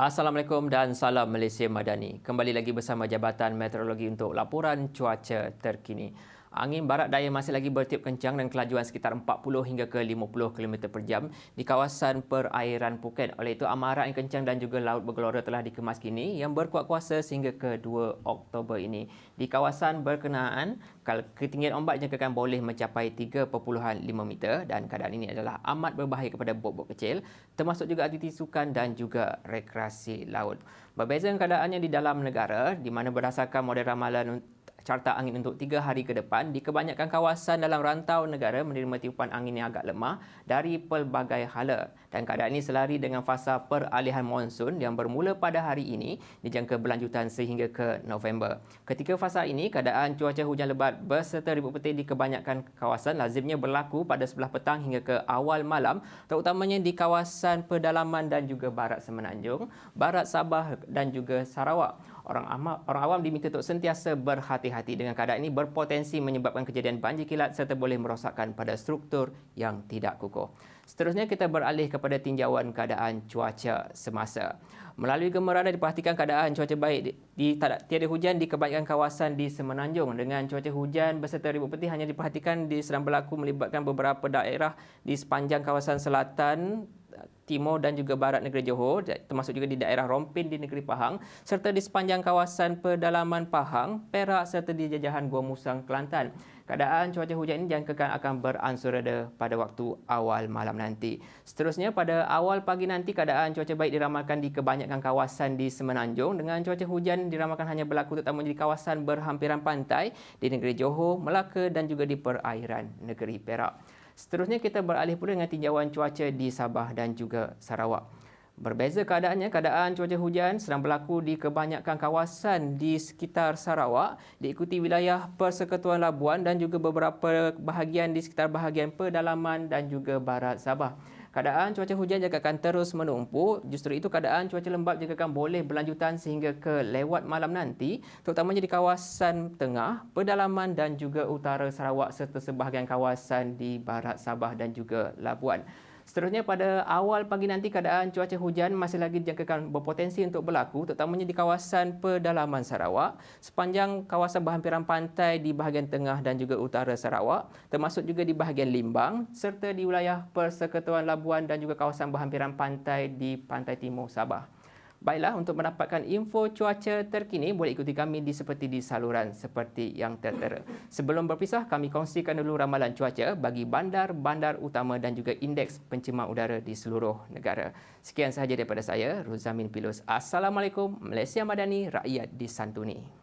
Assalamualaikum dan salam Malaysia Madani. Kembali lagi bersama Jabatan Meteorologi untuk laporan cuaca terkini. Angin barat daya masih lagi bertiup kencang dan kelajuan sekitar 40 hingga ke 50 km per jam di kawasan perairan Phuket. Oleh itu, amaran yang kencang dan juga laut bergelora telah dikemas kini yang berkuat kuasa sehingga ke 2 Oktober ini. Di kawasan berkenaan, ketinggian ombak jangkakan boleh mencapai 3.5 meter dan keadaan ini adalah amat berbahaya kepada bot-bot kecil termasuk juga aktiviti sukan dan juga rekreasi laut. Berbeza keadaannya di dalam negara di mana berdasarkan model ramalan carta angin untuk tiga hari ke depan di kebanyakan kawasan dalam rantau negara menerima tiupan angin yang agak lemah dari pelbagai hala dan keadaan ini selari dengan fasa peralihan monsun yang bermula pada hari ini dijangka berlanjutan sehingga ke November. Ketika fasa ini, keadaan cuaca hujan lebat berserta ribut petir di kebanyakan kawasan lazimnya berlaku pada sebelah petang hingga ke awal malam terutamanya di kawasan pedalaman dan juga barat Semenanjung, barat Sabah dan juga Sarawak orang awam, orang awam diminta untuk sentiasa berhati-hati dengan keadaan ini berpotensi menyebabkan kejadian banjir kilat serta boleh merosakkan pada struktur yang tidak kukuh. Seterusnya kita beralih kepada tinjauan keadaan cuaca semasa. Melalui gambar radar diperhatikan keadaan cuaca baik di, di tiada hujan di kebanyakan kawasan di Semenanjung dengan cuaca hujan berserta ribut peti hanya diperhatikan di sedang berlaku melibatkan beberapa daerah di sepanjang kawasan selatan timur dan juga barat negeri Johor termasuk juga di daerah Rompin di negeri Pahang serta di sepanjang kawasan pedalaman Pahang, Perak serta di jajahan Gua Musang, Kelantan. Keadaan cuaca hujan ini dijangkakan akan beransur reda pada waktu awal malam nanti. Seterusnya pada awal pagi nanti keadaan cuaca baik diramalkan di kebanyakan kawasan di Semenanjung dengan cuaca hujan diramalkan hanya berlaku terutama di kawasan berhampiran pantai di negeri Johor, Melaka dan juga di perairan negeri Perak. Seterusnya kita beralih pula dengan tinjauan cuaca di Sabah dan juga Sarawak. Berbeza keadaannya, keadaan cuaca hujan sedang berlaku di kebanyakan kawasan di sekitar Sarawak diikuti wilayah Persekutuan Labuan dan juga beberapa bahagian di sekitar bahagian pedalaman dan juga barat Sabah. Keadaan cuaca hujan juga akan terus menumpuk. Justru itu keadaan cuaca lembap juga akan boleh berlanjutan sehingga ke lewat malam nanti, terutamanya di kawasan tengah, pedalaman dan juga utara Sarawak serta sebahagian kawasan di barat Sabah dan juga Labuan. Seterusnya pada awal pagi nanti keadaan cuaca hujan masih lagi dijangkakan berpotensi untuk berlaku terutamanya di kawasan pedalaman Sarawak sepanjang kawasan berhampiran pantai di bahagian tengah dan juga utara Sarawak termasuk juga di bahagian Limbang serta di wilayah Persekutuan Labuan dan juga kawasan berhampiran pantai di pantai timur Sabah. Baiklah, untuk mendapatkan info cuaca terkini, boleh ikuti kami di seperti di saluran seperti yang tertera. Sebelum berpisah, kami kongsikan dulu ramalan cuaca bagi bandar-bandar utama dan juga indeks pencemaran udara di seluruh negara. Sekian sahaja daripada saya, Ruzamin Pilus. Assalamualaikum, Malaysia Madani, rakyat disantuni.